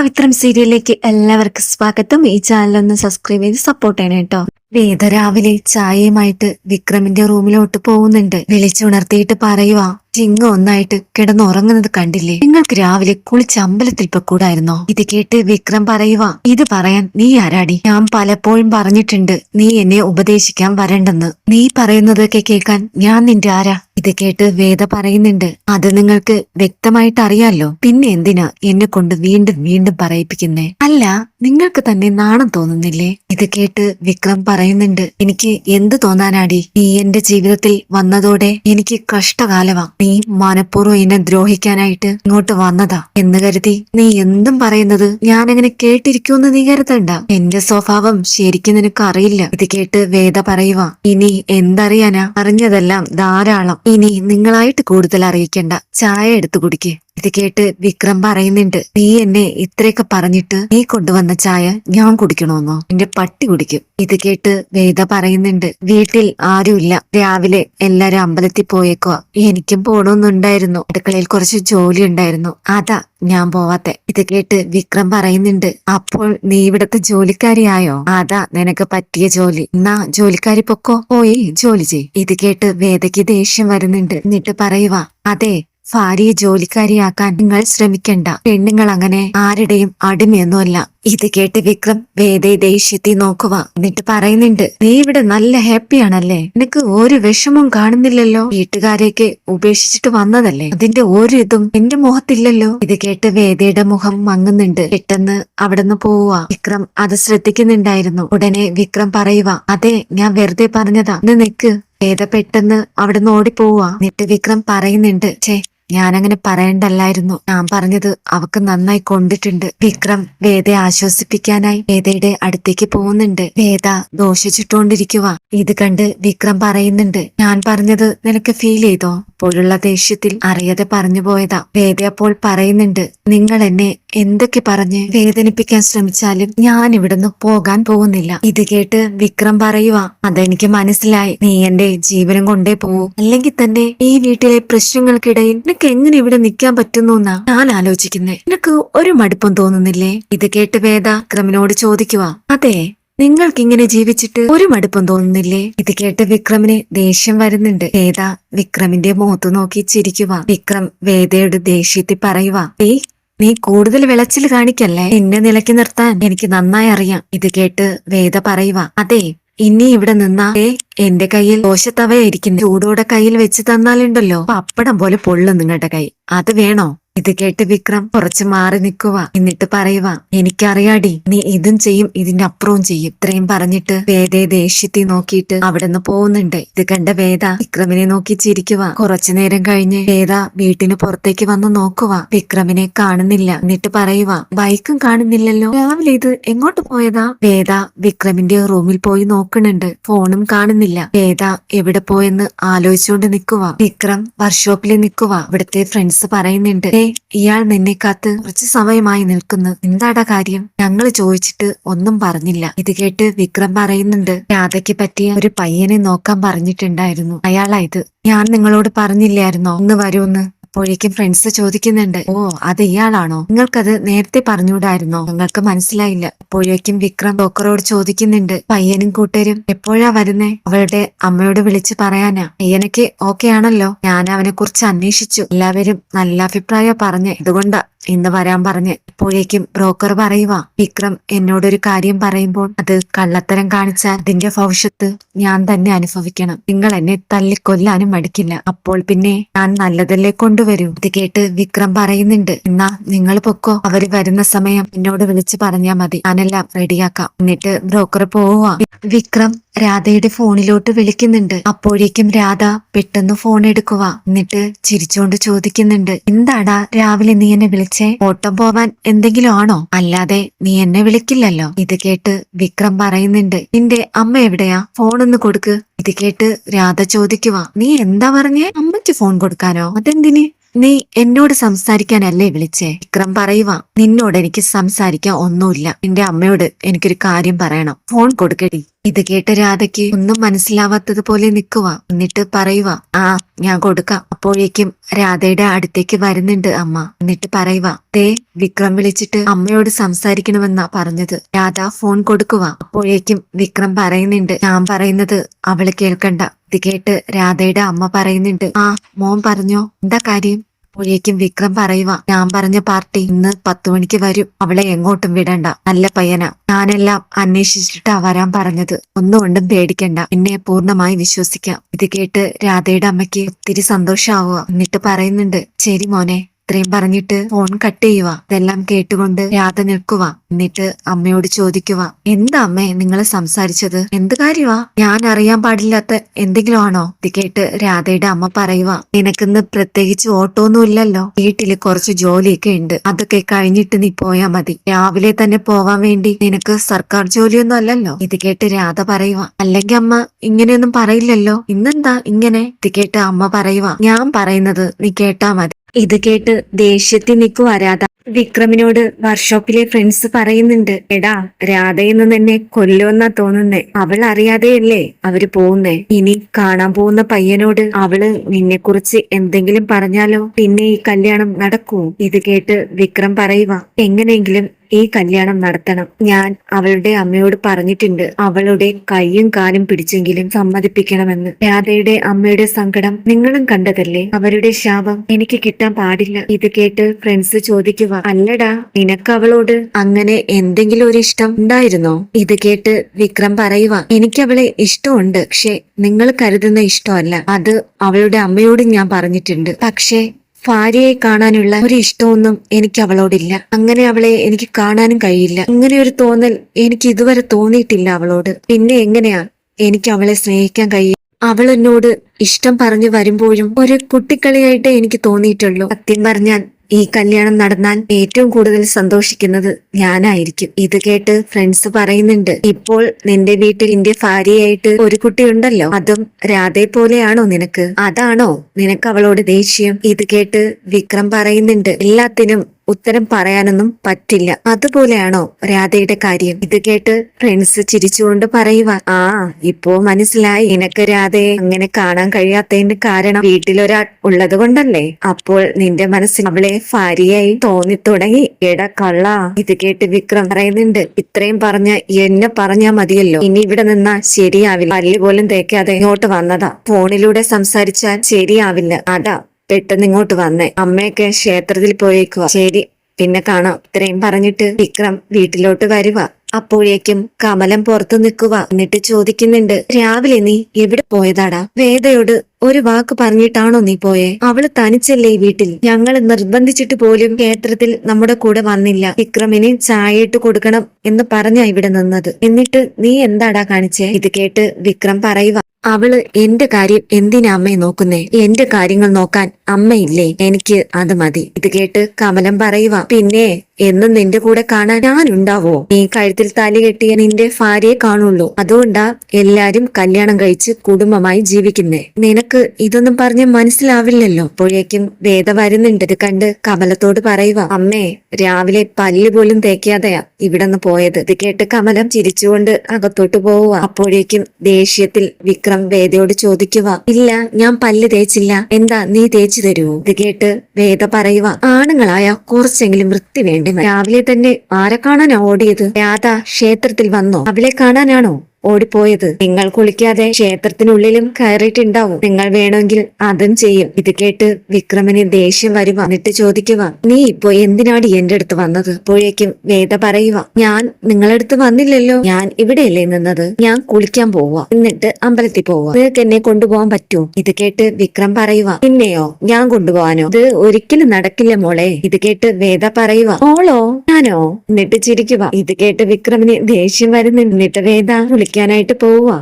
പവിത്രം സീരിയലിലേക്ക് എല്ലാവർക്കും സ്വാഗതം. ഈ ചാനൽ ഒന്ന് സബ്സ്ക്രൈബ് ചെയ്ത് സപ്പോർട്ട് ചെയ്യണം കേട്ടോ വേദ രാവിലെ ചായയുമായിട്ട് വിക്രമിന്റെ റൂമിലോട്ട് പോകുന്നുണ്ട്. വിളിച്ചുണർത്തിയിട്ട് പറയുവാ ചിങ്ങ ഒന്നായിട്ട് കിടന്നുറങ്ങുന്നത് കണ്ടില്ലേ? നിങ്ങൾക്ക് രാവിലെ കുളിച്ച് അമ്പലത്തിൽ പൊക്കൂടായിരുന്നോ ഇത് കേട്ട് വിക്രം പറയുക ഇത് പറയാൻ നീ ആരാടി? ഞാൻ പലപ്പോഴും പറഞ്ഞിട്ടുണ്ട് നീ എന്നെ ഉപദേശിക്കാൻ വരണ്ടെന്ന്. നീ പറയുന്നതൊക്കെ കേൾക്കാൻ ഞാൻ നിന്റെ ആരാ? ഇത് കേട്ട് വേദ പറയുന്നുണ്ട് അത് നിങ്ങൾക്ക് വ്യക്തമായിട്ട് അറിയാലോ പിന്നെ എന്തിനാ എന്നെ കൊണ്ട് വീണ്ടും വീണ്ടും പറയിപ്പിക്കുന്നേ? അല്ല നിങ്ങൾക്ക് തന്നെ നാണം തോന്നുന്നില്ലേ? ഇത് കേട്ട് വിക്രം പറയുന്നുണ്ട് എനിക്ക് എന്ത് തോന്നാനാടി? നീ എന്റെ ജീവിതത്തിൽ വന്നതോടെ എനിക്ക് കഷ്ടകാലമാ. നീ മനഃപൂർവം എന്നെ ദ്രോഹിക്കാനായിട്ട് ഇങ്ങോട്ട് വന്നതാ. എന്ന് കരുതി നീ എന്തും പറയുന്നത് ഞാൻ അങ്ങനെ കേട്ടിരിക്കുമെന്ന് നീ കരുതണ്ട. എന്റെ സ്വഭാവം ശരിക്കും നിനക്ക് അറിയില്ല. ഇത് കേട്ട് വേദ പറയുവാ ഇനി എന്തറിയാനാ? അറിഞ്ഞതെല്ലാം ധാരാളം. ഇനി നിങ്ങളായിട്ട് കൂടുതൽ അറിയിക്കണ്ട. ചായ എടുത്തു കുടിക്ക്. ഇത് കേട്ട് വിക്രം പറയുന്നുണ്ട് നീ എന്നെ ഇത്രയൊക്കെ പറഞ്ഞിട്ട് നീ കൊണ്ടുവന്ന ചായ ഞാൻ കുടിക്കണോന്നോ? എന്റെ പട്ടി കുടിക്കും. ഇത് കേട്ട് വേദ പറയുന്നുണ്ട് വീട്ടിൽ ആരുമില്ല. രാവിലെ എല്ലാരും അമ്പലത്തിൽ പോയേക്കോ എനിക്കും പോണോന്നുണ്ടായിരുന്നു. അടുക്കളയിൽ കുറച്ച് ജോലി ഉണ്ടായിരുന്നു. അതാ ഞാൻ പോവാത്തെ. ഇത് കേട്ട് വിക്രം പറയുന്നുണ്ട് അപ്പോൾ നീ ഇവിടത്തെ ജോലിക്കാരിയായോ അതാ നിനക്ക് പറ്റിയ ജോലി. എന്നാ ജോലിക്കാരി പൊക്കോ. പോയി ജോലി ചെയ് ഇത് കേട്ട് വേദയ്ക്ക് ദേഷ്യം വരുന്നുണ്ട്. എന്നിട്ട് പറയുവാ അതെ ഭാര്യയെ ജോലിക്കാരിയാക്കാൻ നിങ്ങൾ ശ്രമിക്കണ്ട. പെണ്ണുങ്ങൾ അങ്ങനെ ആരുടെയും അടിമയൊന്നുമല്ല. ഇത് കേട്ട് വിക്രം വേദയെ ദേഷ്യത്തി നോക്കുക എന്നിട്ട് പറയുന്നുണ്ട് നീ ഇവിടെ നല്ല ഹാപ്പി ആണല്ലേ നിനക്ക് ഒരു വിഷമം കാണുന്നില്ലല്ലോ? വീട്ടുകാരെയൊക്കെ ഉപേക്ഷിച്ചിട്ട് വന്നതല്ലേ? അതിന്റെ ഒരു ഇതും എന്റെ മുഖത്തില്ലല്ലോ? ഇത് കേട്ട് വേദയുടെ മുഖം മങ്ങുന്നുണ്ട്. പെട്ടെന്ന് അവിടുന്ന് പോവുക വിക്രം അത് ശ്രദ്ധിക്കുന്നുണ്ടായിരുന്നു. ഉടനെ വിക്രം പറയുക അതെ ഞാൻ വെറുതെ പറഞ്ഞതാ. ഇന്ന് നിക്ക്. വേദ പെട്ടെന്ന് അവിടുന്ന് ഓടിപ്പോവുക എന്നിട്ട് വിക്രം പറയുന്നുണ്ട് ഛേ ഞാനങ്ങനെ പറയണ്ടല്ലായിരുന്നു. ഞാൻ പറഞ്ഞത് അവക്ക് നന്നായി കൊണ്ടിട്ടുണ്ട്. വിക്രം വേദയെ ആശ്വസിപ്പിക്കാനായി വേദയുടെ അടുത്തേക്ക് പോകുന്നുണ്ട്. വേദ ദോഷിച്ചിട്ടോണ്ടിരിക്കുക ഇത് കണ്ട് വിക്രം പറയുന്നുണ്ട്. ഞാൻ പറഞ്ഞത് നിനക്ക് ഫീൽ ചെയ്തോ? അപ്പോഴുള്ള ദേഷ്യത്തിൽ അറിയാതെ പറഞ്ഞു പോയതാ. വേദ അപ്പോൾ പറയുന്നുണ്ട് നിങ്ങൾ എന്നെ എന്തൊക്കെ പറഞ്ഞ് വേദനിപ്പിക്കാൻ ശ്രമിച്ചാലും ഞാൻ ഇവിടുന്ന് പോകാൻ പോകുന്നില്ല. ഇത് കേട്ട് വിക്രം പറയുക അതെനിക്ക് മനസ്സിലായി. നീ എന്റെ ജീവനം കൊണ്ടേ പോവൂ. അല്ലെങ്കിൽ തന്നെ ഈ വീട്ടിലെ പ്രശ്നങ്ങൾക്കിടയിൽ നിനക്ക് എങ്ങനെ ഇവിടെ നിൽക്കാൻ പറ്റുന്നു എന്നാ ഞാൻ ആലോചിക്കുന്നേ. നിനക്ക് ഒരു മടുപ്പം തോന്നുന്നില്ലേ? ഇത് കേട്ട് വേദ വിക്രമിനോട് ചോദിക്കുക അതെ നിങ്ങൾക്ക് ഇങ്ങനെ ജീവിച്ചിട്ട് ഒരു മടുപ്പം തോന്നുന്നില്ലേ? ഇത് കേട്ട് വിക്രമിന് ദേഷ്യം വരുന്നുണ്ട്. വേദ വിക്രമിന്റെ മുഖത്ത് നോക്കി ചിരിക്കുക വിക്രം വേദയുടെ ദേഷ്യത്തിൽ പറയുക ഏയ് നീ കൂടുതൽ വിളച്ചിൽ കാണിക്കല്ലേ? എന്നെ നിലയ്ക്ക് നിർത്താൻ എനിക്ക് നന്നായി അറിയാം. ഇത് കേട്ട് വേദ പറയുക അതെ ഇനി ഇവിടെ നിന്നാ ഏ എന്റെ കയ്യിൽ ദോശത്തവയായിരിക്കുന്നു. ചൂടോടെ കയ്യിൽ വെച്ച് തന്നാലുണ്ടല്ലോ. പപ്പടം പോലെ പൊള്ളും നിങ്ങളുടെ കൈ. അത് വേണോ? ഇത് കേട്ട് വിക്രം കുറച്ച് മാറി നിൽക്കുക എന്നിട്ട് പറയുക എനിക്കറിയാടി നീ ഇതും ചെയ്യും ഇതിന്റെ അപ്പുറവും ചെയ്യും. ഇത്രയും പറഞ്ഞിട്ട് വേദയെ ദേഷ്യത്തിൽ നോക്കിയിട്ട് അവിടെ നിന്ന് പോകുന്നുണ്ട്. ഇത് കണ്ട വേദ വിക്രമിനെ നോക്കി ചിരിക്കുക കുറച്ചു നേരം കഴിഞ്ഞ് വേദ വീട്ടിന് പുറത്തേക്ക് വന്ന് നോക്കുക വിക്രമിനെ കാണുന്നില്ല. എന്നിട്ട് പറയുക ബൈക്കും കാണുന്നില്ലല്ലോ. രാവിലെ ഇത് എങ്ങോട്ട് പോയതാ? വേദ വിക്രമിന്റെ റൂമിൽ പോയി നോക്കുന്നുണ്ട്. ഫോണും കാണുന്നില്ല. വേദ എവിടെ പോയെന്ന് ആലോചിച്ചുകൊണ്ട് നിൽക്കുക വിക്രം വർക്ക്ഷോപ്പിൽ നിൽക്കുക ഇവിടുത്തെ ഫ്രണ്ട്സ് പറയുന്നുണ്ട് "ദേ, ഇയാൾ നിന്നെ കാത്ത് കുറച്ച് സമയമായി നിൽക്കുന്നു. എന്താടാ കാര്യം? ഞങ്ങൾ ചോദിച്ചിട്ട് ഒന്നും പറഞ്ഞില്ല. ഇത് കേട്ട് വിക്രം പറയുന്നുണ്ട് രാധയ്ക്ക് പറ്റിയ ഒരു പയ്യനെ നോക്കാൻ പറഞ്ഞിട്ടുണ്ടായിരുന്നു. അയാളായത് ഞാൻ നിങ്ങളോട് പറഞ്ഞില്ലായിരുന്നോ? ഒന്ന് വരുമെന്ന് അപ്പോഴേക്കും ഫ്രണ്ട്സ് ചോദിക്കുന്നുണ്ട് ഓ അത് ഇയാളാണോ? നിങ്ങൾക്കത് നേരത്തെ പറഞ്ഞുകൂടായിരുന്നോ? നിങ്ങൾക്ക് മനസ്സിലായില്ല. അപ്പോഴേക്കും വിക്രം ഡോക്ടറോട് ചോദിക്കുന്നുണ്ട് പയ്യനും കൂട്ടരും എപ്പോഴാ വരുന്നേ? അവളുടെ അമ്മയോട് വിളിച്ച് പറയാനാ പയ്യനൊക്കെ ഓക്കെ ആണല്ലോ. ഞാൻ അവനെ കുറിച്ച് അന്വേഷിച്ചു. എല്ലാവരും നല്ല അഭിപ്രായം പറഞ്ഞേ ഇതുകൊണ്ടാ ഇന്ന് വരാൻ പറഞ്ഞ് അപ്പോഴേക്കും ബ്രോക്കർ പറയുക വിക്രം എന്നോടൊരു കാര്യം പറയുമ്പോൾ അത് കള്ളത്തരം കാണിച്ചാൽ അതിന്റെ ഭവിഷ്യത്ത് ഞാൻ തന്നെ അനുഭവിക്കണം. നിങ്ങൾ എന്നെ തല്ലിക്കൊല്ലാനും മടിക്കില്ല. അപ്പോൾ പിന്നെ ഞാൻ നല്ലതല്ലേ കൊണ്ടുവരൂ? ഇത് കേട്ട് വിക്രം പറയുന്നുണ്ട്. എന്നാ നിങ്ങൾ പൊക്കോ. അവർ വരുന്ന സമയം എന്നോട് വിളിച്ച് പറഞ്ഞാ മതി. ഞാനെല്ലാം റെഡിയാക്കാം എന്നിട്ട് ബ്രോക്കർ പോവുക വിക്രം രാധയുടെ ഫോണിലോട്ട് വിളിക്കുന്നുണ്ട്. അപ്പോഴേക്കും രാധ പെട്ടെന്ന് ഫോൺ എടുക്കുക എന്നിട്ട് ചിരിച്ചോണ്ട് ചോദിക്കുന്നുണ്ട്. എന്താടാ രാവിലെ നീ എന്നെ വിളിച്ചേ? ഓട്ടം പോവാൻ എന്തെങ്കിലും ആണോ? അല്ലാതെ നീ എന്നെ വിളിക്കില്ലല്ലോ. ഇത് കേട്ട് വിക്രം പറയുന്നുണ്ട്. നിന്റെ അമ്മ എവിടെയാ? ഫോണൊന്ന് കൊടുക്ക്. ഇത് കേട്ട് രാധ ചോദിക്കുക നീ എന്താ പറഞ്ഞേ? അമ്മയ്ക്ക് ഫോൺ കൊടുക്കാനോ? അതെന്തിന്? നീ എന്നോട് സംസാരിക്കാനല്ലേ വിളിച്ചേ? വിക്രം പറയുവാ നിന്നോട് എനിക്ക് സംസാരിക്കാൻ ഒന്നുമില്ല. നിന്റെ അമ്മയോട് എനിക്കൊരു കാര്യം പറയണം. ഫോൺ കൊടുക്കടി. ഇത് കേട്ട രാധയ്ക്ക് ഒന്നും മനസ്സിലാവാത്തതുപോലെ നിൽക്കുക എന്നിട്ട് പറയുക ആ ഞാൻ കൊടുക്കാം. അപ്പോഴേക്കും രാധയുടെ അടുത്തേക്ക് വരുന്നുണ്ട് അമ്മ. എന്നിട്ട് പറയുക ദേ വിക്രം വിളിച്ചിട്ട് അമ്മയോട് സംസാരിക്കണമെന്നാ പറഞ്ഞത്. രാധ ഫോൺ കൊടുക്കുക അപ്പോഴേക്കും വിക്രം പറയുന്നുണ്ട് ഞാൻ പറയുന്നത് അവൾ കേൾക്കണ്ട. ഇത് കേട്ട് രാധയുടെ അമ്മ പറയുന്നുണ്ട് ആ മോൻ പറഞ്ഞോ എന്താ കാര്യം? അപ്പോഴേക്കും വിക്രം പറയുക ഞാൻ പറഞ്ഞ പാർട്ടി ഇന്ന് പത്തു മണിക്ക് വരും അവളെ എങ്ങോട്ടും വിടണ്ട നല്ല പയ്യന. ഞാനെല്ലാം അന്വേഷിച്ചിട്ടാ വരാൻ പറഞ്ഞത് ഒന്നുകൊണ്ടും പേടിക്കണ്ട എന്നെ പൂർണമായി വിശ്വസിക്കാം. ഇത് കേട്ട് രാധയുടെ അമ്മയ്ക്ക് ഒത്തിരി സന്തോഷാവുക എന്നിട്ട് പറയുന്നുണ്ട് ശരി മോനെ ഇത്രയും പറഞ്ഞിട്ട് ഫോൺ കട്ട് ചെയ്യുക ഇതെല്ലാം കേട്ടുകൊണ്ട് രാധ നിൽക്കുക എന്നിട്ട് അമ്മയോട് ചോദിക്കുക എന്താ അമ്മേ നിങ്ങൾ സംസാരിച്ചത്? എന്ത് കാര്യമാ ഞാൻ അറിയാൻ പാടില്ലാത്ത എന്തെങ്കിലും ആണോ? ഇത് കേട്ട് രാധയുടെ അമ്മ പറയുക നിനക്കിന്ന് പ്രത്യേകിച്ച് ഓട്ടോ ഒന്നും ഇല്ലല്ലോ വീട്ടിൽ കുറച്ച് ജോലിയൊക്കെ ഉണ്ട്. അതൊക്കെ കഴിഞ്ഞിട്ട് നീ പോയാ മതി. രാവിലെ തന്നെ പോവാൻ വേണ്ടി നിനക്ക് സർക്കാർ ജോലിയൊന്നും അല്ലല്ലോ. ഇത് കേട്ട് രാധ പറയുക അല്ലെങ്കിൽ അമ്മ ഇങ്ങനെയൊന്നും പറയില്ലല്ലോ. ഇന്നെന്താ ഇങ്ങനെ? ഇത് കേട്ട് അമ്മ പറയുക ഞാൻ പറയുന്നത് നീ കേട്ടാ മതി. ഇത് കേട്ട് ദേഷ്യത്തിൽ നിൽക്കുവാ രാധ വിക്രമിനോട് വർക്ക്ഷോപ്പിലെ ഫ്രണ്ട്സ് പറയുന്നുണ്ട് എടാ രാധയെന്ന് തന്നെ കൊല്ലുമെന്നാ തോന്നുന്നേ. അവൾ അറിയാതെയല്ലേ അവർ പോകുന്നേ. ഇനി കാണാൻ പോകുന്ന പയ്യനോട് അവൾ നിന്നെ കുറിച്ച് എന്തെങ്കിലും പറഞ്ഞാലോ? പിന്നെ ഈ കല്യാണം നടക്കൂ. ഇത് കേട്ട് വിക്രം പറയുക എങ്ങനെയെങ്കിലും ഈ കല്യാണം നടത്തണം. ഞാൻ അവളുടെ അമ്മയോട് പറഞ്ഞിട്ടുണ്ട്. അവളുടെ കൈയും കാലും പിടിച്ചെങ്കിലും സമ്മതിപ്പിക്കണമെന്ന്. രാധയുടെ അമ്മയുടെ സങ്കടം നിങ്ങളും കണ്ടതല്ലേ? അവരുടെ ശാപം എനിക്ക് കിട്ടാൻ പാടില്ല. ഇത് കേട്ട് ഫ്രണ്ട്സ് ചോദിക്കുക അല്ലടാ നിനക്ക് അവളോട് അങ്ങനെ എന്തെങ്കിലും ഒരു ഇഷ്ടം ഉണ്ടായിരുന്നോ? ഇത് കേട്ട് വിക്രം പറയുക എനിക്ക് അവളെ ഇഷ്ടമുണ്ട്. പക്ഷെ നിങ്ങൾ കരുതുന്ന ഇഷ്ടമല്ല. അത് അവളുടെ അമ്മയോടും ഞാൻ പറഞ്ഞിട്ടുണ്ട്. പക്ഷേ ഭാര്യയെ കാണാനുള്ള ഒരു ഇഷ്ടമൊന്നും എനിക്ക് അവളോടില്ല. അങ്ങനെ അവളെ എനിക്ക് കാണാനും കഴിയില്ല. അങ്ങനെ ഒരു തോന്നൽ എനിക്ക് ഇതുവരെ തോന്നിയിട്ടില്ല അവളോട്. പിന്നെ എങ്ങനെയാ എനിക്ക് അവളെ സ്നേഹിക്കാൻ കഴിയും അവൾ എന്നോട് ഇഷ്ടം പറഞ്ഞു വരുമ്പോഴും ഒരു കുട്ടിക്കളിയായിട്ടേ എനിക്ക് തോന്നിയിട്ടുള്ളൂ. സത്യം പറഞ്ഞാൽ ഈ കല്യാണം നടന്നാൽ ഏറ്റവും കൂടുതൽ സന്തോഷിക്കുന്നത് ഞാനായിരിക്കും. ഇത് കേട്ട് ഫ്രണ്ട്സ് പറയുന്നുണ്ട് ഇപ്പോൾ നിന്റെ വീട്ടിൽ നിന്റെ ഭാര്യയായിട്ട് ഒരു കുട്ടിയുണ്ടല്ലോ അതും രാധയെ പോലെയാണോ നിനക്ക്? അതാണോ നിനക്ക് അവളോട് ദേഷ്യം? ഇത് കേട്ട് വിക്രം പറയുന്നുണ്ട് എല്ലാത്തിനും ഉത്തരം പറയാനൊന്നും പറ്റില്ല. അതുപോലെയാണോ രാധയുടെ കാര്യം? ഇത് കേട്ട് ഫ്രണ്ട്സ് ചിരിച്ചുകൊണ്ട് പറയുക ആ ഇപ്പോ മനസ്സിലായി. നിനക്ക് രാധയെ അങ്ങനെ കാണാൻ കഴിയാത്തതിന്റെ കാരണം വീട്ടിലൊരാൾ ഉള്ളത് കൊണ്ടല്ലേ അപ്പോൾ നിന്റെ മനസ്സിൽ അവളെ ഭാര്യയായി തോന്നി തുടങ്ങി എട കള്ള ഇത് കേട്ട് വിക്രം പറയുന്നുണ്ട്. ഇത്രയും പറഞ്ഞ എന്നെ പറഞ്ഞാ മതിയല്ലോ. ഇനി ഇവിടെ നിന്നാ ശരിയാവില്ല. പല്ല് പോലും തേക്കാതെ ഇങ്ങോട്ട് വന്നതാ. ഫോണിലൂടെ സംസാരിച്ചാൽ ശരിയാവില്ല. അതാ പെട്ടെന്ന് ഇങ്ങോട്ട് വന്നേ. അമ്മയൊക്കെ ക്ഷേത്രത്തിൽ പോയേക്കുക ശരി പിന്നെ കാണാം. ഇത്രയും പറഞ്ഞിട്ട് വിക്രം വീട്ടിലോട്ട് വരുക അപ്പോഴേക്കും കമലം പുറത്തു നിൽക്കുക എന്നിട്ട് ചോദിക്കുന്നുണ്ട് രാവിലെ നീ എവിടെ പോയതാടാ? വേദയോട് ഒരു വാക്ക് പറഞ്ഞിട്ടാണോ നീ പോയെ? അവൾ തനിച്ചല്ലേ ഈ വീട്ടിൽ? ഞങ്ങൾ നിർബന്ധിച്ചിട്ട് പോലും ക്ഷേത്രത്തിൽ നമ്മുടെ കൂടെ വന്നില്ല. വിക്രമിന് ചായയിട്ട് കൊടുക്കണം എന്ന് പറഞ്ഞാ ഇവിടെ നിന്നത്. എന്നിട്ട് നീ എന്താടാ കാണിച്ചേ? ഇത് കേട്ട് വിക്രം പറയുക അവൾ എന്റെ കാര്യം എന്തിനാ അമ്മയെ നോക്കുന്നേ? എന്റെ കാര്യങ്ങൾ നോക്കാൻ അമ്മയില്ലേ? എനിക്ക് അത് മതി. ഇത് കേട്ട് കമലം പറയുക പിന്നെ എന്നും നിന്റെ കൂടെ കാണാൻ ഞാനുണ്ടാവോ? നീ കഴുത്തിൽ താലി കെട്ടിയ നിന്റെ ഭാര്യയെ കാണുള്ളൂ. അതുകൊണ്ടാ എല്ലാരും കല്യാണം കഴിച്ച് കുടുംബമായി ജീവിക്കുന്നേ. നിനക്ക് ഇതൊന്നും പറഞ്ഞ് മനസ്സിലാവില്ലല്ലോ. അപ്പോഴേക്കും വേദ വരുന്നുണ്ട്. ഇത് കണ്ട് കമലത്തോട് പറയുക അമ്മേ രാവിലെ പല്ല് പോലും തേക്കാതെയാ ഇവിടെന്ന് പോയത്. ഇത് കേട്ട് കമലം ചിരിച്ചുകൊണ്ട് അകത്തോട്ട് പോവുക. അപ്പോഴേക്കും ദേഷ്യത്തിൽ വിക്രം വേദയോട് ചോദിക്കുക ഇല്ല ഞാൻ പല്ല് തേച്ചില്ല. എന്താ നീ തേച്ചു തരുവോ? ഇത് കേട്ട് വേദ പറയുക ആണുങ്ങളായ കുറച്ചെങ്കിലും വൃത്തി വേണ്ടി? രാവിലെ തന്നെ ആരെ കാണാനാ ഓടിയത്? രാധ ക്ഷേത്രത്തിൽ വന്നോ? അവളെ കാണാനാണോ? ഓടിപ്പോയത്. നിങ്ങൾ കുളിക്കാതെ ക്ഷേത്രത്തിനുള്ളിലും കയറിയിട്ടുണ്ടാവും. നിങ്ങൾ വേണമെങ്കിൽ അതും ചെയ്യും. ഇത് കേട്ട് വിക്രമന് ദേഷ്യം വരുക എന്നിട്ട് ചോദിക്കുക നീ ഇപ്പോ എന്തിനാണ് എന്റെ അടുത്ത് വന്നത്? അപ്പോഴേക്കും വേദ പറയുക ഞാൻ നിങ്ങളടുത്ത് വന്നില്ലല്ലോ. ഞാൻ ഇവിടെയല്ലേ നിന്നത്? ഞാൻ കുളിക്കാൻ പോവുക എന്നിട്ട് അമ്പലത്തിൽ പോവുക. നിങ്ങൾക്ക് എന്നെ കൊണ്ടുപോകാൻ പറ്റുമോ? ഇത് കേട്ട് വിക്രം പറയുക പിന്നെയോ? ഞാൻ കൊണ്ടുപോകാനോ? ഇത് ഒരിക്കലും നടക്കില്ല മോളെ. ഇത് കേട്ട് വേദ പറയുക ഓളോ ഞാനോ? എന്നിട്ട് ചിരിക്കുക. ഇത് കേട്ട് വിക്രമിന് ദേഷ്യം വരുന്നു എന്നിട്ട് വേദ കുളിക്കാനായിട്ട് പോവുക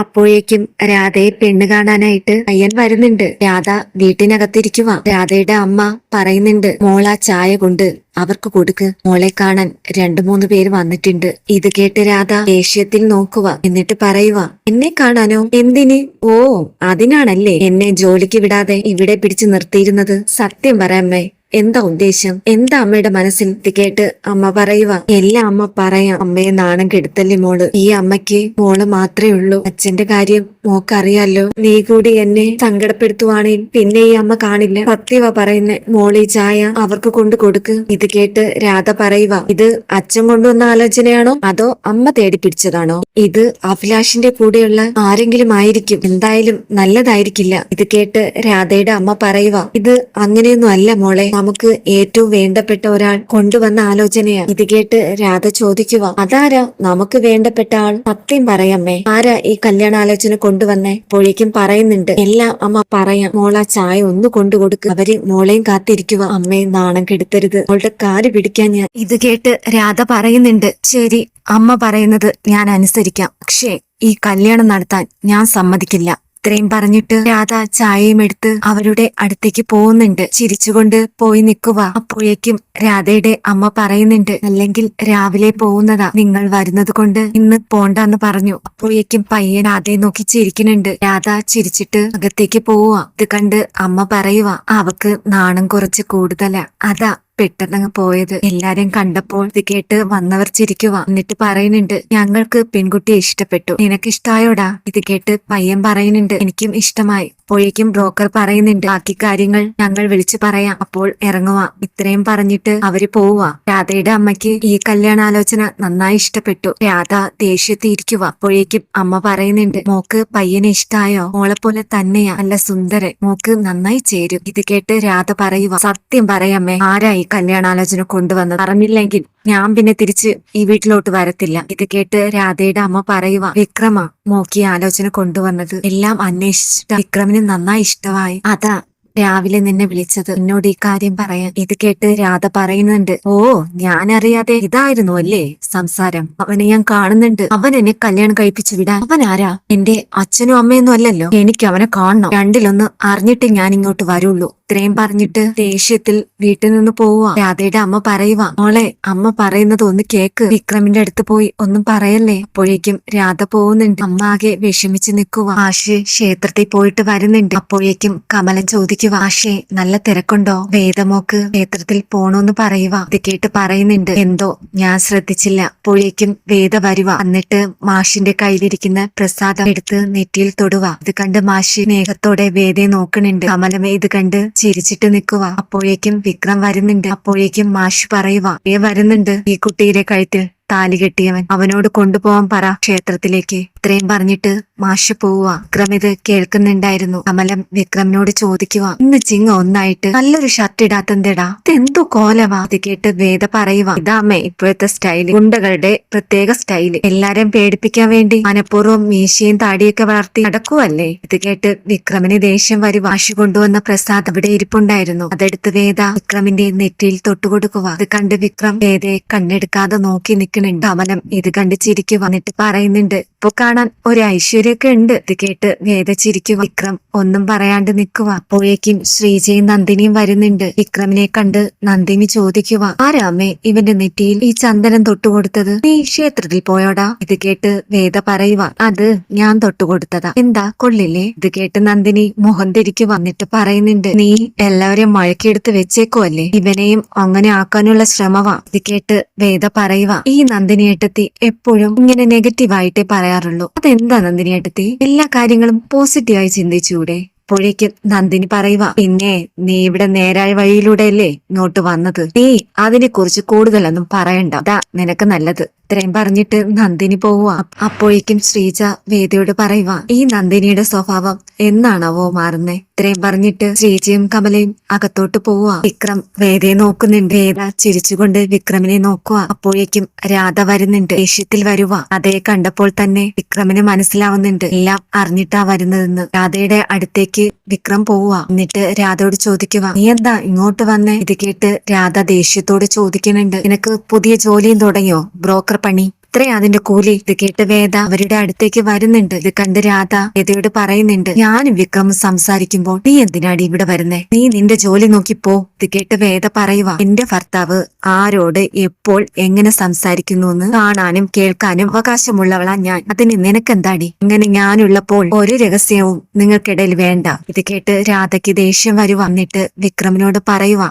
അപ്പോഴേക്കും രാധയെ പെണ്ണ് കാണാനായിട്ട് അയ്യൻ വരുന്നുണ്ട്. രാധ വീട്ടിനകത്തിരിക്കുക രാധയുടെ അമ്മ പറയുന്നുണ്ട് മോള ചായ കൊണ്ട് അവർക്ക് കൊടുക്ക്. മോളെ കാണാൻ രണ്ടു മൂന്ന് പേര് വന്നിട്ടുണ്ട്. ഇത് കേട്ട് രാധ ദേഷ്യത്തിൽ നോക്കുക എന്നിട്ട് പറയുക എന്നെ കാണാനോ? എന്തിന്? ഓ അതിനാണല്ലേ. എന്നെ ജോലിക്ക് വിടാതെ ഇവിടെ പിടിച്ചു നിർത്തിയിരുന്നത്. സത്യം പറയാമ്മേ. എന്താ ഉദ്ദേശം? എന്താ അമ്മയുടെ മനസ്സിൽ കേട്ട് അമ്മ പറയുക എല്ലാം അമ്മ പറയാം അമ്മയെ നാണം കെടുത്തല്ലേ മോൾ? ഈ അമ്മയ്ക്ക് മോൾ മാത്രമേ ഉള്ളൂ. അച്ഛന്റെ കാര്യം മോക്കറിയാലോ? നീ കൂടി എന്നെ സങ്കടപ്പെടുത്തുവാണെങ്കിൽ പിന്നെ ഈ അമ്മ കാണില്ല. സത്യവ പറയുന്ന. മോളി ചായ അവർക്ക് കൊണ്ടു കൊടുക്ക്. ഇത് കേട്ട് രാധ പറയുക ഇത് അച്ഛൻ കൊണ്ടുവന്ന ആലോചനയാണോ? അതോ അമ്മ തേടി പിടിച്ചതാണോ? ഇത് അഭിലാഷിന്റെ കൂടെയുള്ള ആരെങ്കിലും ആയിരിക്കും. എന്തായാലും നല്ലതായിരിക്കില്ല. ഇത് കേട്ട് രാധയുടെ അമ്മ പറയുക ഇത് അങ്ങനെയൊന്നും അല്ല മോളെ. നമുക്ക് ഏറ്റവും വേണ്ടപ്പെട്ട ഒരാൾ കൊണ്ടുവന്ന ആലോചനയാണ് ഇത് കേട്ട് രാധ ചോദിക്കുക അതാരാ നമുക്ക് വേണ്ടപ്പെട്ട ആൾ? സത്യം പറയമ്മേ ആരാ ഈ കല്യാണാലോചന കൊണ്ടുവന്നേ? പൊഴിക്കും പറയുന്നുണ്ട് എല്ലാം അമ്മ പറയാം മോള ചായ ഒന്ന് കൊണ്ടു കൊടുക്കുക അവർ മോളെയും കാത്തിരിക്കുക അമ്മയെ നാണം കെടുത്തരുത് അവളുടെ കാൽ പിടിക്കാൻ ഞാൻ ഇത് കേട്ട് രാധ പറയുന്നുണ്ട് ശരി അമ്മ പറയുന്നത് ഞാൻ അനുസരിക്കാം പക്ഷേ ഈ കല്യാണം നടത്താൻ ഞാൻ സമ്മതിക്കില്ല. ഇത്രയും പറഞ്ഞിട്ട് രാധ ചായയും എടുത്ത് അവരുടെ അടുത്തേക്ക് പോകുന്നുണ്ട്. ചിരിച്ചുകൊണ്ട് പോയി നിൽക്കുക. അപ്പോഴേക്കും രാധയുടെ അമ്മ പറയുന്നുണ്ട് അല്ലെങ്കിൽ രാവിലെ പോകുന്നതാ നിങ്ങൾ വരുന്നത് കൊണ്ട് ഇന്ന് പോണ്ടെന്ന് പറഞ്ഞു. അപ്പോഴേക്കും പയ്യൻ രാധയെ നോക്കി ചിരിക്കുന്നുണ്ട്. രാധ ചിരിച്ചിട്ട് അകത്തേക്ക് പോവുക ഇത് കണ്ട് അമ്മ പറയുക അവക്ക് നാണം കുറച്ച് കൂടുതലാ. അതാ പെട്ടെന്ന് പോയത്. എല്ലാരും കണ്ടപ്പോൾ ഇത് കേട്ട് വന്നവർ ചിരിക്കുക എന്നിട്ട് പറയുന്നുണ്ട് ഞങ്ങൾക്ക് പെൺകുട്ടിയെ ഇഷ്ടപ്പെട്ടു. നിനക്ക് ഇഷ്ടായോടാ ഇത് കേട്ട് പയ്യൻ പറയുന്നുണ്ട് എനിക്കും ഇഷ്ടമായി. അപ്പോഴേക്കും ബ്രോക്കർ പറയുന്നുണ്ട് ബാക്കി കാര്യങ്ങൾ ഞങ്ങൾ വിളിച്ചു പറയാം. അപ്പോൾ ഇറങ്ങുക ഇത്രയും പറഞ്ഞിട്ട് അവർ പോവുക. രാധയുടെ അമ്മയ്ക്ക് ഈ കല്യാണാലോചന നന്നായി ഇഷ്ടപ്പെട്ടു. രാധ ദേഷ്യത്തിയിരിക്കുക അപ്പോഴേക്കും അമ്മ പറയുന്നുണ്ട് മോക്ക് പയ്യനെ ഇഷ്ടായോ? മോളെ പോലെ തന്നെയാ. നല്ല സുന്ദരൻ. മോക്ക് നന്നായി ചേരും. ഇത് കേട്ട് രാധ പറയുക സത്യം പറയാമേ ആരായി കല്യാണാലോചന കൊണ്ടുവന്നത്? പറഞ്ഞില്ലെങ്കിൽ ഞാൻ പിന്നെ തിരിച്ച് ഈ വീട്ടിലോട്ട് വരത്തില്ല. ഇത് കേട്ട് രാധയുടെ അമ്മ പറയുക വിക്രമ മോക്കി ആലോചന കൊണ്ടുവന്നത്. എല്ലാം അന്വേഷിച്ചിട്ട് വിക്രമിന് നന്നായി ഇഷ്ടമായി. അതാ രാവിലെ നിന്നെ വിളിച്ചത്. എന്നോട് ഈ കാര്യം പറയാൻ ഇത് കേട്ട് രാധ പറയുന്നുണ്ട്. ഓ ഞാനറിയാതെ ഇതായിരുന്നു അല്ലേ സംസാരം. അവനെ ഞാൻ കാണുന്നുണ്ട്. അവൻ എന്നെ കല്യാണം കഴിപ്പിച്ചു വിടാൻ. അവൻ ആരാ? എന്റെ അച്ഛനും അമ്മയൊന്നും അല്ലല്ലോ. എനിക്ക് അവനെ കാണണം. രണ്ടിലൊന്ന് അറിഞ്ഞിട്ട് ഞാൻ ഇങ്ങോട്ട് വരുള്ളൂ. ഇത്രയും പറഞ്ഞിട്ട് ദേഷ്യത്തിൽ വീട്ടിൽ നിന്ന് പോവുക. രാധയുടെ അമ്മ പറയുക. മോളെ അമ്മ പറയുന്നത് ഒന്ന് കേക്ക്. വിക്രമിന്റെ അടുത്ത് പോയി ഒന്നും പറയല്ലേ? അപ്പോഴേക്കും രാധ പോകുന്നുണ്ട്. അമ്മ ആകെ വിഷമിച്ച് നിൽക്കുക. ആശി ക്ഷേത്രത്തിൽ പോയിട്ട് വരുന്നുണ്ട്. അപ്പോഴേക്കും കമലൻ ചോദിക്കുക വാഷേ നല്ല തിരക്കുണ്ടോ? വേദമോക്ക് ക്ഷേത്രത്തിൽ പോണോന്ന് പറയുക ഇത് കേട്ട് പറയുന്നുണ്ട്. എന്തോ? ഞാൻ ശ്രദ്ധിച്ചില്ല. പുഴയ്ക്കും വേദ വരുവ. എന്നിട്ട് മാഷിന്റെ കയ്യിലിരിക്കുന്ന പ്രസാദം എടുത്ത് നെറ്റിയിൽ തൊടുക ഇത് കണ്ട് മാഷി സ്നേഹത്തോടെ വേദയെ നോക്കണുണ്ട് കമലമേ ഇത് കണ്ട് ചിരിച്ചിട്ട് നിൽക്കുക അപ്പോഴേക്കും വിക്രം വരുന്നുണ്ട്. അപ്പോഴേക്കും മാഷി പറയുക ഏ വരുന്നുണ്ട് ഈ കുട്ടിയുടെ കഴുത്തിൽ താലി കെട്ടിയവൻ. അവനോട് കൊണ്ടുപോവാൻ പറ ക്ഷേത്രത്തിലേക്ക്. ഇത്രയും പറഞ്ഞിട്ട് മാഷ് പോവുക. വിക്രം ഇത് കേൾക്കുന്നുണ്ടായിരുന്നു. കമലം വിക്രമിനോട് ചോദിക്കുക. ഇന്ന് ചിങ്ങ ഒന്നായിട്ട് നല്ലൊരു ഷർട്ട് ഇടാത്തെന്തെടാ ഇതെന്തോ കോലവാ അത് കേട്ട് വേദ പറയുക. ഇതാമേ ഇപ്പോഴത്തെ സ്റ്റൈൽ ഗുണ്ടകളുടെ പ്രത്യേക സ്റ്റൈൽ എല്ലാരെയും പേടിപ്പിക്കാൻ വേണ്ടി മനഃപൂർവം മീശയും താടിയൊക്കെ വളർത്തി നടക്കുവല്ലേ? ഇത് കേട്ട് വിക്രമിന് ദേഷ്യം വരും മാഷ് കൊണ്ടുവന്ന പ്രസാദ് അവിടെ ഇരിപ്പുണ്ടായിരുന്നു. അതെടുത്ത് വേദ വിക്രമിന്റെ നെറ്റിയിൽ തൊട്ടുകൊടുക്കുക അത് കണ്ട് വിക്രം വേദയെ കണ്ണെടുക്കാതെ നോക്കി നിൽക്കുന്നുണ്ട്. കമലം ഇത് കണ്ട് ചിരിക്കുക വന്നിട്ട് പറയുന്നുണ്ട് ഇപ്പൊ കാണാൻ ഒരു ഐശ്വര്യമൊക്കെ ഉണ്ട്. ഇത് കേട്ട് വേദച്ചിരിക്കുക വിക്രം ഒന്നും പറയാണ്ട് നിൽക്കുക അപ്പോഴേക്കും ശ്രീജയും നന്ദിനിയും വരുന്നുണ്ട്. വിക്രമിനെ കണ്ട് നന്ദിനി ചോദിക്കുക ആരാമേ ഇവന്റെ നെറ്റിയിൽ ഈ ചന്ദനം തൊട്ടുകൊടുത്തത് നീ ക്ഷേത്രത്തിൽ പോയോടാ? ഇത് കേട്ട് വേദ പറയുക അത് ഞാൻ തൊട്ടുകൊടുത്തതാ എന്താ? കൊള്ളില്ലേ? ഇത് കേട്ട് നന്ദിനി മുഖം തിരിക്ക് വന്നിട്ട് പറയുന്നുണ്ട് നീ എല്ലാവരെയും മഴക്കെടുത്ത് വെച്ചേക്കോ അല്ലേ? ഇവനെയും അങ്ങനെ ആക്കാനുള്ള ശ്രമവാ. ഇത് കേട്ട് വേദ പറയുക ഈ നന്ദിനി ഏട്ടത്തി എപ്പോഴും ഇങ്ങനെ നെഗറ്റീവായിട്ടേ പറയാറുള്ളൂ. അതെന്താ നന്ദിനി നന്ദിനിയേട്ടത്തി? എല്ലാ കാര്യങ്ങളും പോസിറ്റീവായി ചിന്തിച്ചൂടെ? അപ്പോഴേക്ക് നന്ദിനി പറയുക പിന്നെ നീ ഇവിടെ നേരായ വഴിയിലൂടെയല്ലേ ഇങ്ങോട്ട് വന്നത്? നീ അതിനെ കുറിച്ച് കൂടുതലൊന്നും പറയണ്ട. അതാ നിനക്ക് നല്ലത്. ഇത്രയും പറഞ്ഞിട്ട് നന്ദിനി പോവുക അപ്പോഴേക്കും ശ്രീജ വേദിയോട് പറയുക ഈ നന്ദിനിയുടെ സ്വഭാവം എന്നാണാവോ മാറുന്നേ? ഇത്രയും പറഞ്ഞിട്ട് ശ്രീജിയും കമലയും അകത്തോട്ട് പോവുക. വിക്രം വേദയെ നോക്കുന്നുണ്ട്. വേദ ചിരിച്ചുകൊണ്ട് വിക്രമിനെ നോക്കുക. അപ്പോഴേക്കും രാധ വരുന്നുണ്ട്. ദേഷ്യത്തിൽ വരുക അതേ കണ്ടപ്പോൾ തന്നെ വിക്രമിന് മനസ്സിലാവുന്നുണ്ട്. എല്ലാം അറിഞ്ഞിട്ടാ വരുന്നതെന്ന്. രാധയുടെ അടുത്തേക്ക് വിക്രം പോവുക. എന്നിട്ട് രാധയോട് ചോദിക്കുക നീ എന്താ ഇങ്ങോട്ട് വന്നേ? ഇത് കേട്ട് രാധ ദേഷ്യത്തോട് ചോദിക്കുന്നുണ്ട്. നിനക്ക് പുതിയ ജോലിയും തുടങ്ങിയോ? ബ്രോക്കർ പണി? എത്രയാ അതിന്റെ കൂലി. ഇത് കേട്ട് വേദ അവരുടെ അടുത്തേക്ക് വരുന്നുണ്ട്. ഇത് കണ്ട് രാധ വേദയോട് പറയുന്നുണ്ട് ഞാനും വിക്രമും സംസാരിക്കുമ്പോൾ നീ എന്തിനാടി ഇവിടെ വരുന്നേ? നീ നിന്റെ ജോലി നോക്കി പോ. ഇത് കേട്ട് വേദ പറയുക എന്റെ ഭർത്താവ് ആരോട് എപ്പോൾ എങ്ങനെ സംസാരിക്കുന്നു എന്ന് കാണാനും കേൾക്കാനും അവകാശമുള്ളവളാ ഞാൻ. അതിന് നിനക്കെന്താടി? ഇങ്ങനെ ഞാനുള്ളപ്പോൾ ഒരു രഹസ്യവും നിങ്ങൾക്കിടയിൽ വേണ്ട. ഇത് കേട്ട് രാധയ്ക്ക് ദേഷ്യം വരു വന്നിട്ട് വിക്രമിനോട് പറയുക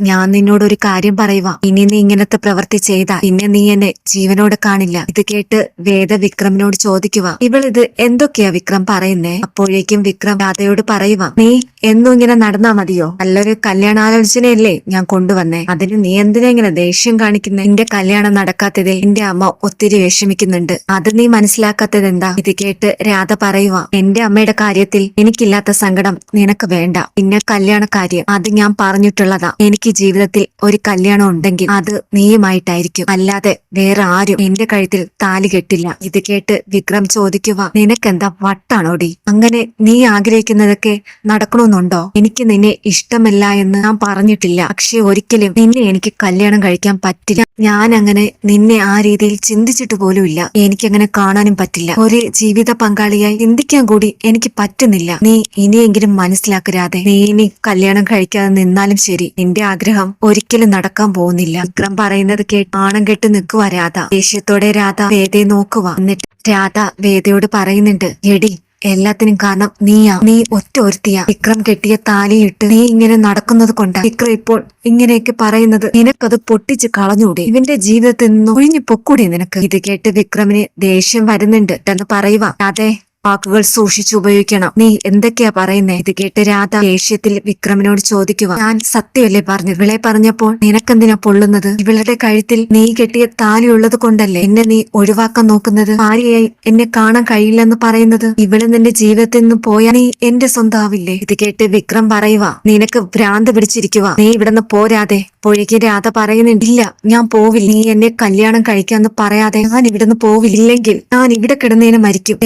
ഞാൻ നിന്നോട് ഒരു കാര്യം പറയുക ഇനി നീ ഇങ്ങനത്തെ പ്രവൃത്തി ചെയ്ത. പിന്നെ നീ എന്നെ ജീവനോട് കാണില്ല. ഇത് കേട്ട് വേദ വിക്രമിനോട് ചോദിക്കുക ഇവൾ ഇത് എന്തൊക്കെയാ വിക്രം പറയുന്നേ? അപ്പോഴേക്കും വിക്രം രാധയോട് പറയുക നീ എന്നും ഇങ്ങനെ നടന്നാ മതിയോ? നല്ലൊരു കല്യാണാലോചനയല്ലേ ഞാൻ കൊണ്ടുവന്നേ. അതിന് നീ എന്തിനാ ഇങ്ങനെ ദേഷ്യം കാണിക്കുന്നേ? എന്റെ കല്യാണം നടക്കാത്തതിൽ എന്റെ അമ്മ ഒത്തിരി വിഷമിക്കുന്നുണ്ട്. അത് നീ മനസ്സിലാക്കാത്തത് എന്താ ഇത് കേട്ട് രാധ പറയുക എന്റെ അമ്മയുടെ കാര്യത്തിൽ എനിക്കില്ലാത്ത സങ്കടം നിനക്ക് വേണ്ട. പിന്നെ കല്യാണ കാര്യം അത് ഞാൻ പറഞ്ഞിട്ടുള്ളതാ. എനിക്ക് ജീവിതത്തിൽ ഒരു കല്യാണം ഉണ്ടെങ്കിൽ അത് നീയുമായിട്ടായിരിക്കും. അല്ലാതെ വേറെ ആരും എന്റെ കഴുത്തിൽ താലി കെട്ടില്ല. ഇത് കേട്ട് വിക്രം ചോദിക്കുക നിനക്കെന്താ വട്ടാണോടി? അങ്ങനെ നീ ആഗ്രഹിക്കുന്നതൊക്കെ നടക്കണമെന്നുണ്ടോ? എനിക്ക് നിന്നെ ഇഷ്ടമല്ല എന്ന് ഞാൻ പറഞ്ഞിട്ടില്ല. പക്ഷെ ഒരിക്കലും നിന്നെ എനിക്ക് കല്യാണം കഴിക്കാൻ പറ്റില്ല. ഞാൻ അങ്ങനെ നിന്നെ ആ രീതിയിൽ ചിന്തിച്ചിട്ട് പോലുമില്ല എനിക്കങ്ങനെ കാണാനും പറ്റില്ല. ഒരു ജീവിത പങ്കാളിയായി ചിന്തിക്കാൻ കൂടി എനിക്ക് പറ്റുന്നില്ല. നീ ഇനിയെങ്കിലും മനസ്സിലാക്കരാതെ നീ ഇനി കല്യാണം കഴിക്കാതെ നിന്നാലും ശരി. നിന്റെ ആഗ്രഹം ഒരിക്കലും നടക്കാൻ പോകുന്നില്ല. വിക്രം പറയുന്നത് കേട്ട് ആണം കെട്ട് നിൽക്കുക രാധ. ദേഷ്യത്തോടെ രാധ വേദയെ നോക്കുക എന്നിട്ട് രാധ വേദയോട് പറയുന്നുണ്ട് എടി എല്ലാത്തിനും കാരണം നീയാ. നീ ഒറ്റ ഒരുത്തിയാ. വിക്രം കെട്ടിയ താലിയിട്ട് നീ ഇങ്ങനെ നടക്കുന്നത് കൊണ്ടാ. വിക്രം ഇപ്പോൾ ഇങ്ങനെയൊക്കെ പറയുന്നത് നിനക്കത് പൊട്ടിച്ച് കളഞ്ഞൂടെ. ഇവന്റെ ജീവിതത്തിൽ നിന്ന് ഒഴിഞ്ഞു പൊക്കൂടെ നിനക്ക്. ഇത് കേട്ട് വിക്രമിന് ദേഷ്യം വരുന്നുണ്ട്. എന്ന് പറയുക അതെ വാക്കുകൾ സൂക്ഷിച്ചു ഉപയോഗിക്കണം. നീ എന്തൊക്കെയാ പറയുന്നേ? ഇത് കേട്ട് രാധ ദേഷ്യത്തിൽ വിക്രമിനോട് ചോദിക്കുക ഞാൻ സത്യമല്ലേ പറഞ്ഞു? ഇവളെ പറഞ്ഞപ്പോൾ നിനക്കെന്തിനാ പൊള്ളുന്നത്? ഇവളുടെ കഴുത്തിൽ നീ കെട്ടിയ താലി ഉള്ളത് കൊണ്ടല്ലേ എന്നെ നീ ഒഴിവാക്കാൻ നോക്കുന്നത്? ഭാര്യയായി എന്നെ കാണാൻ കഴിയില്ലെന്ന് പറയുന്നത്? ഇവൾ നിന്റെ ജീവിതത്തിൽ നിന്ന് പോയാൽ നീ എന്റെ സ്വന്താവില്ലേ ഇത് കേട്ട് വിക്രം പറയുക നിനക്ക് ഭ്രാന്ത് പിടിച്ചിരിക്കുക നീ ഇവിടുന്ന് പോരാതെ പുഴയ്ക്ക് രാധ പറയുന്നുണ്ടില്ല ഞാൻ പോവില്ല. നീ എന്നെ കല്യാണം കഴിക്കാന്ന് പറയാതെ ഞാൻ ഇവിടുന്ന് പോവില്ലെങ്കിൽ ഞാൻ ഇവിടെ കിടന്നേനെ മരിക്കും.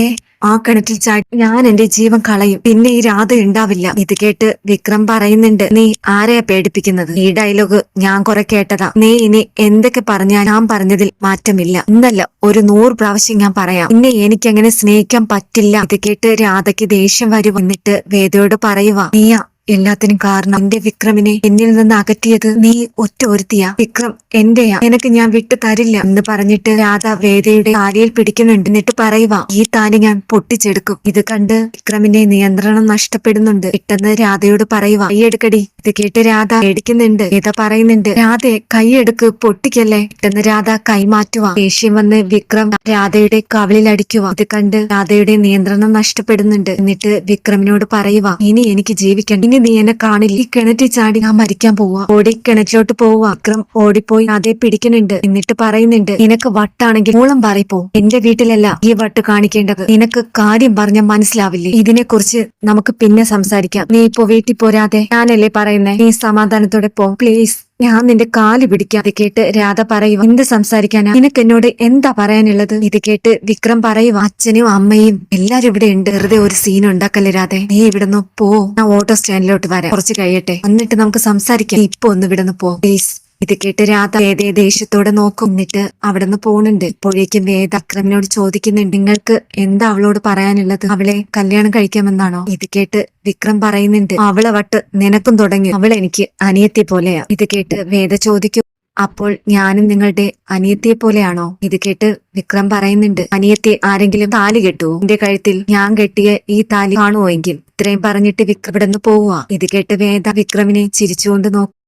ആ കിണറ്റിൽ ചാടി ഞാൻ എന്റെ ജീവൻ കളയും. പിന്നെ ഈ രാധ ഉണ്ടാവില്ല. ഇത് കേട്ട് വിക്രം പറയുന്നുണ്ട് നീ ആരെയാ പേടിപ്പിക്കുന്നത്? ഈ ഡയലോഗ് ഞാൻ കുറെ കേട്ടതാ. നീ ഇനി എന്തൊക്കെ പറഞ്ഞാൽ ഞാൻ പറഞ്ഞതിൽ മാറ്റമില്ല. ഇന്നല്ല ഒരു നൂറ് പ്രാവശ്യം ഞാൻ പറയാം. ഇന്നെ എനിക്കങ്ങനെ സ്നേഹിക്കാൻ പറ്റില്ല. ഇത് കേട്ട് രാധയ്ക്ക് ദേഷ്യം വരും. വന്നിട്ട് വേദയോട് പറയുക നീയാ എല്ലാത്തിനും കാരണം എന്റെ വിക്രമിനെ എന്നിൽ നിന്ന് അകറ്റിയത് നീ ഒറ്റ ഒരുത്തിയാ. വിക്രം എന്റെയാ. നിനക്ക് ഞാൻ വിട്ടു തരില്ല എന്ന് പറഞ്ഞിട്ട് രാധ വേദയുടെ കാലിയിൽ പിടിക്കുന്നുണ്ട്. എന്നിട്ട് പറയുക ഈ താലി ഞാൻ പൊട്ടിച്ചെടുക്കും. ഇത് കണ്ട് വിക്രമിന്റെ നിയന്ത്രണം നഷ്ടപ്പെടുന്നുണ്ട്. പെട്ടെന്ന് രാധയോട് പറയുക കൈയെടുക്കടി ഇത് കേട്ട് രാധ എടുക്കുന്നുണ്ട് വേദ പറയുന്നുണ്ട് രാധയെ കൈയെടുക്ക് പൊട്ടിക്കല്ലേ. പെട്ടെന്ന് രാധ കൈമാറ്റുക ദേഷ്യം വന്ന് വിക്രം രാധയുടെ കവളിൽ അടിക്കുക ഇത് കണ്ട് രാധയുടെ നിയന്ത്രണം നഷ്ടപ്പെടുന്നുണ്ട്. എന്നിട്ട് വിക്രമിനോട് പറയുക ഇനി എനിക്ക് ജീവിക്കണം ഇനി നീ എന്നെ കാണില്ല. ഈ കിണറ്റിൽ ചാടി ഞാൻ മരിക്കാൻ പോവാ. ഓടി കിണറ്റിലോട്ട് പോവാ. അക്രം ഓടിപ്പോയി അതേ പിടിക്കുന്നുണ്ട്. എന്നിട്ട് പറയുന്നുണ്ട് നിനക്ക് വട്ടാണെങ്കിൽ മൂളം പറയപ്പോ. എന്റെ വീട്ടിലല്ല ഈ വട്ട് കാണിക്കേണ്ടത്. നിനക്ക് കാര്യം പറഞ്ഞ മനസ്സിലാവില്ലേ? ഇതിനെ കുറിച്ച് നമുക്ക് പിന്നെ സംസാരിക്കാം. നീ ഇപ്പോ വീട്ടിൽ പോരാതെ ഞാനല്ലേ പറയുന്നേ? നീ സമാധാനത്തോടെ പോ. പ്ലീസ് ഞാൻ നിന്റെ കാൽ പിടിക്കാതെ കേട്ട് രാധ പറയുക എന്ത് സംസാരിക്കാനാ? നിനക്ക് എന്നോട് എന്താ പറയാനുള്ളത്? ഇത് കേട്ട് വിക്രം പറയുക അച്ഛനും അമ്മയും എല്ലാരും ഇവിടെ ഉണ്ട്. വെറുതെ ഒരു സീൻ ഉണ്ടാക്കല്ലേ രാധെ? നീ ഇവിടുന്ന് പോ. ഞാൻ ഓട്ടോ സ്റ്റാൻഡിലോട്ട് വരാം. കുറച്ച് കഴിയട്ടെ. എന്നിട്ട് നമുക്ക് സംസാരിക്കാം. ഇപ്പൊ ഒന്ന് ഇവിടുന്ന് പോ. പ്ലീസ് ഇത് കേട്ട് രാധ വേദയെ ദേഷ്യത്തോടെ നോക്കും. എന്നിട്ട് അവിടുന്ന് പോണുണ്ട്. ഇപ്പോഴേക്കും വേദ അക്രമിനോട് ചോദിക്കുന്നുണ്ട്. നിങ്ങൾക്ക് എന്താ അവളോട് പറയാനുള്ളത്? അവളെ കല്യാണം കഴിക്കാമെന്നാണോ? ഇത് കേട്ട് വിക്രം പറയുന്നുണ്ട്. അവളെ വട്ട് നിനക്കും തുടങ്ങി. അവൾ എനിക്ക് അനിയത്തെ പോലെയാ. ഇത് കേട്ട് വേദ ചോദിക്കും. അപ്പോൾ ഞാനും നിങ്ങളുടെ അനിയത്തിയെ പോലെയാണോ? ഇത് കേട്ട് വിക്രം പറയുന്നുണ്ട്. അനിയത്തി ആരെങ്കിലും താലി കെട്ടുവോ? എന്റെ കഴുത്തിൽ ഞാൻ കെട്ടിയ ഈ താലി കാണുവോ എങ്കിൽ? ഇത്രയും പറഞ്ഞിട്ട് വിക്രം ഇവിടെ നിന്ന് പോവുക ഇത് കേട്ട് വേദ വിക്രമിനെ ചിരിച്ചുകൊണ്ട് നോക്കും.